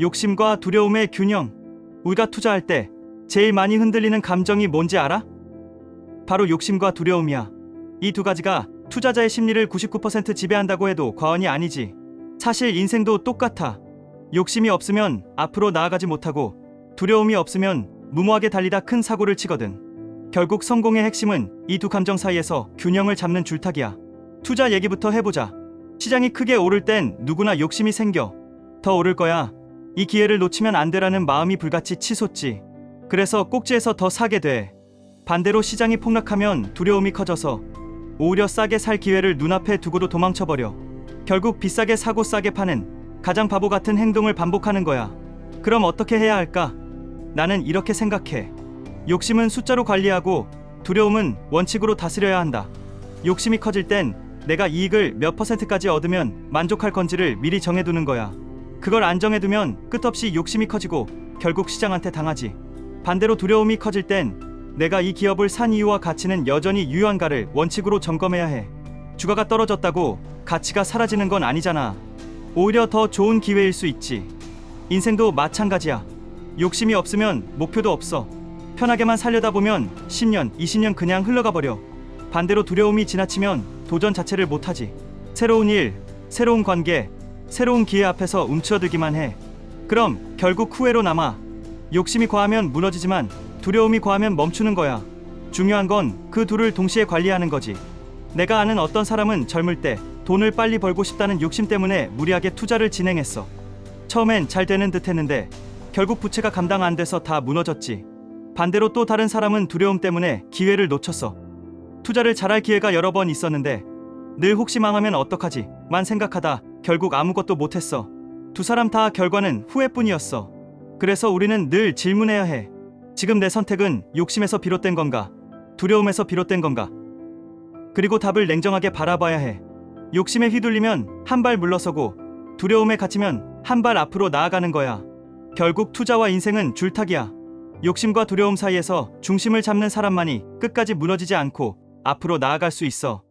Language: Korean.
욕심과 두려움의 균형. 우리가 투자할 때 제일 많이 흔들리는 감정이 뭔지 알아? 바로 욕심과 두려움이야. 이 두 가지가 투자자의 심리를 99% 지배한다고 해도 과언이 아니지. 사실 인생도 똑같아. 욕심이 없으면 앞으로 나아가지 못하고 두려움이 없으면 무모하게 달리다 큰 사고를 치거든. 결국 성공의 핵심은 이 두 감정 사이에서 균형을 잡는 줄타기야. 투자 얘기부터 해보자. 시장이 크게 오를 땐 누구나 욕심이 생겨. 더 오를 거야. 이 기회를 놓치면 안 되라는 마음이 불같이 치솟지. 그래서 꼭지에서 더 사게 돼. 반대로 시장이 폭락하면 두려움이 커져서 오히려 싸게 살 기회를 눈앞에 두고도 도망쳐버려. 결국 비싸게 사고 싸게 파는 가장 바보 같은 행동을 반복하는 거야. 그럼 어떻게 해야 할까? 나는 이렇게 생각해. 욕심은 숫자로 관리하고 두려움은 원칙으로 다스려야 한다. 욕심이 커질 땐 내가 이익을 몇 퍼센트까지 얻으면 만족할 건지를 미리 정해두는 거야. 그걸 안 정해두면 끝없이 욕심이 커지고 결국 시장한테 당하지. 반대로 두려움이 커질 땐 내가 이 기업을 산 이유와 가치는 여전히 유효한가를 원칙으로 점검해야 해. 주가가 떨어졌다고 가치가 사라지는 건 아니잖아. 오히려 더 좋은 기회일 수 있지. 인생도 마찬가지야. 욕심이 없으면 목표도 없어. 편하게만 살려다 보면 10년, 20년 그냥 흘러가 버려. 반대로 두려움이 지나치면 도전 자체를 못하지. 새로운 일, 새로운 관계, 새로운 기회 앞에서 움츠러들기만 해. 그럼 결국 후회로 남아. 욕심이 과하면 무너지지만 두려움이 과하면 멈추는 거야. 중요한 건 그 둘을 동시에 관리하는 거지. 내가 아는 어떤 사람은 젊을 때 돈을 빨리 벌고 싶다는 욕심 때문에 무리하게 투자를 진행했어. 처음엔 잘 되는 듯 했는데 결국 부채가 감당 안 돼서 다 무너졌지. 반대로 또 다른 사람은 두려움 때문에 기회를 놓쳤어. 투자를 잘할 기회가 여러 번 있었는데 늘 혹시 망하면 어떡하지? 만 생각하다 결국 아무것도 못했어. 두 사람 다 결과는 후회뿐이었어. 그래서 우리는 늘 질문해야 해. 지금 내 선택은 욕심에서 비롯된 건가? 두려움에서 비롯된 건가? 그리고 답을 냉정하게 바라봐야 해. 욕심에 휘둘리면 한 발 물러서고 두려움에 갇히면 한 발 앞으로 나아가는 거야. 결국 투자와 인생은 줄타기야. 욕심과 두려움 사이에서 중심을 잡는 사람만이 끝까지 무너지지 않고 앞으로 나아갈 수 있어.